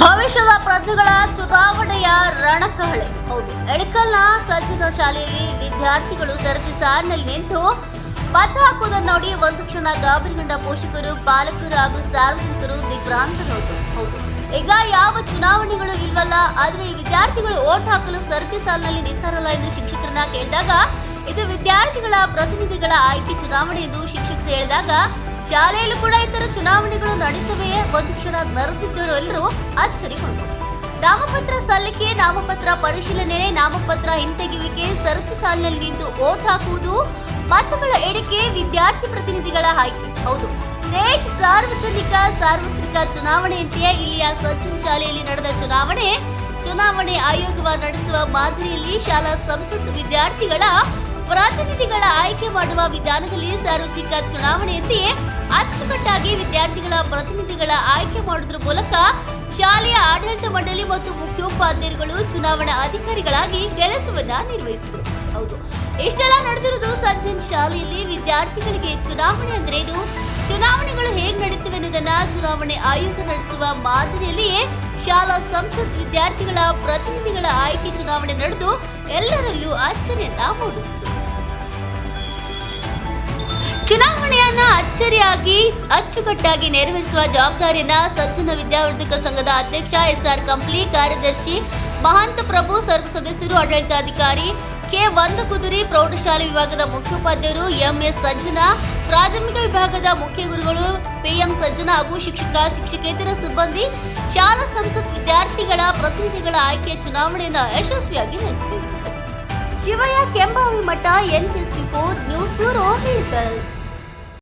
ಭವಿಷ್ಯದ ಪ್ರಜೆಗಳ ಚುನಾವಣೆಯ ರಣಕಹಳೆ. ಹೌದು ಎಳಕಲ್ನ ಸಜ್ಜನ ಶಾಲೆಯಲ್ಲಿ ವಿದ್ಯಾರ್ಥಿಗಳು ಸರತಿ ಸಾಲಿನಲ್ಲಿ ನಿಂತು ಮತ ಹಾಕುವುದನ್ನು ನೋಡಿ ಒಂದು ಕ್ಷಣ ಗಾಬರಿಗೊಂಡ ಪೋಷಕರು, ಪಾಲಕರು ಹಾಗೂ ಸಾರ್ವಜನಿಕರು ದಿಗ್ಭ್ರಾಂತರೌದು ಹೌದು, ಈಗ ಯಾವ ಚುನಾವಣೆಗಳು ಇಲ್ವಲ್ಲ, ಆದ್ರೆ ವಿದ್ಯಾರ್ಥಿಗಳು ಓಟ್ ಹಾಕಲು ಸರತಿ ಸಾಲಿನಲ್ಲಿ ನಿಂತಾರಲ್ಲ ಎಂದು ಶಿಕ್ಷಕರನ್ನ ಕೇಳಿದಾಗ, ಇದು ವಿದ್ಯಾರ್ಥಿಗಳ ಪ್ರತಿನಿಧಿಗಳ ಆಯ್ಕೆ ಚುನಾವಣೆ ಎಂದು ಶಿಕ್ಷಕರು ಹೇಳಿದಾಗ ಶಾಲೆಯಲ್ಲೂ ಕೂಡ ಇತರ ಚುನಾವಣೆಗಳು ನಡೀತವೆಯೇ? ಒಂದು ಕ್ಷಣ ನರೆದಿದ್ದರು ಎಲ್ಲರೂ ಅಚ್ಚರಿಗೊಂಡರು ನಾಮಪತ್ರ ಸಲ್ಲಿಕೆ, ನಾಮಪತ್ರ ಪರಿಶೀಲನೆ ನಾಮಪತ್ರ ಹಿಂತೆಗೆಯುವಿಕೆ, ಸರತಿ ಸಾಲಿನಲ್ಲಿ ನಿಂತು ಓಟ್ ಹಾಕುವುದು, ಮತಗಳ ಎಣಿಕೆ, ವಿದ್ಯಾರ್ಥಿ ಪ್ರತಿನಿಧಿಗಳ ಆಯ್ಕೆ. ಹೌದು, ನೇಟ್ ಸಾರ್ವಜನಿಕ, ಸಾರ್ವತ್ರಿಕ ಚುನಾವಣೆಯಂತೆಯೇ ಇಲ್ಲಿಯ ಸಚಿನ್ ಶಾಲೆಯಲ್ಲಿ ನಡೆದ ಚುನಾವಣೆ ಚುನಾವಣೆ ಆಯೋಗವ ನಡೆಸುವ ಮಾದರಿಯಲ್ಲಿ ಶಾಲಾ ಸಂಸತ್ ವಿದ್ಯಾರ್ಥಿಗಳ ಪ್ರತಿನಿಧಿಗಳ ಆಯ್ಕೆ ಮಾಡುವ ವಿಧಾನದಲ್ಲಿ ಸಾರ್ವತ್ರಿಕ ಚುನಾವಣೆಯಂತೆಯೇ ಅಚ್ಚುಕಟ್ಟಾಗಿ ವಿದ್ಯಾರ್ಥಿಗಳ ಪ್ರತಿನಿಧಿಗಳ ಆಯ್ಕೆ ಮಾಡುವುದರ ಮೂಲಕ ಶಾಲೆಯ ಆಡಳಿತ ಮಂಡಳಿ ಮತ್ತು ಮುಖ್ಯೋಪಾಧ್ಯಾಯರುಗಳು ಚುನಾವಣಾ ಅಧಿಕಾರಿಗಳಾಗಿ ಕೆಲಸವನ್ನ ನಿರ್ವಹಿಸಿದರು. ಹೌದು. ಇಷ್ಟೆಲ್ಲ ನಡೆದಿರುವುದು ಸಜ್ಜನ್ ಶಾಲೆಯಲ್ಲಿ ವಿದ್ಯಾರ್ಥಿಗಳಿಗೆ ಚುನಾವಣೆ ಅಂದ್ರೇನು ಚುನಾವಣೆಗಳು ಹೇಗೆ ನಡೀತವೆ ಅನ್ನೋದನ್ನ ಚುನಾವಣೆ ಆಯೋಗ ನಡೆಸುವ ಮಾದರಿಯಲ್ಲಿಯೇ ಶಾಲಾ ಸಂಸತ್ ವಿದ್ಯಾರ್ಥಿಗಳ ಪ್ರತಿನಿಧಿಗಳ ಆಯ್ಕೆ ಚುನಾವಣೆ ನಡೆದು ಎಲ್ಲರಲ್ಲೂ ಅಚ್ಚರಿಯನ್ನ ಮೂಡಿಸಿತು. ಅಚ್ಚರಿಯಾಗಿ, ಅಚ್ಚುಕಟ್ಟಾಗಿ ನೆರವೇರಿಸುವ ಜವಾಬ್ದಾರಿಯನ್ನ ಸಜ್ಜನ ವಿದ್ಯಾವರ್ಧಕ ಸಂಘದ ಅಧ್ಯಕ್ಷ ಎಸ್ಆರ್ ಕಂಪ್ಲಿ, ಕಾರ್ಯದರ್ಶಿ ಮಹಾಂತ ಪ್ರಭು, ಸರ್ವ ಸದಸ್ಯರು, ಆಡಳಿತಾಧಿಕಾರಿ ಕೆ. ಒಂದು ಕುದುರಿ ಪ್ರೌಢಶಾಲೆ ವಿಭಾಗದ ಮುಖ್ಯೋಪಾಧ್ಯಾಯರು ಎಂಎಸ್ ಸಜ್ಜನ, ಪ್ರಾಥಮಿಕ ವಿಭಾಗದ ಮುಖ್ಯ ಗುರುಗಳು ಪಿಎಂ ಸಜ್ಜನ ಹಾಗೂ ಶಿಕ್ಷಕ, ಶಿಕ್ಷಕೇತರ ಸಿಬ್ಬಂದಿ, ಶಾಲಾ ಸಂಸತ್ ವಿದ್ಯಾರ್ಥಿಗಳ ಪ್ರತಿನಿಧಿಗಳ ಆಯ್ಕೆಯ ಚುನಾವಣೆಯನ್ನು ಯಶಸ್ವಿಯಾಗಿ ನಡೆಸಬೇಕು ಶಿವಯ್ಯ, ಕೆಂಬಾವಿ ಮಠ, N four, news bureau Hilakal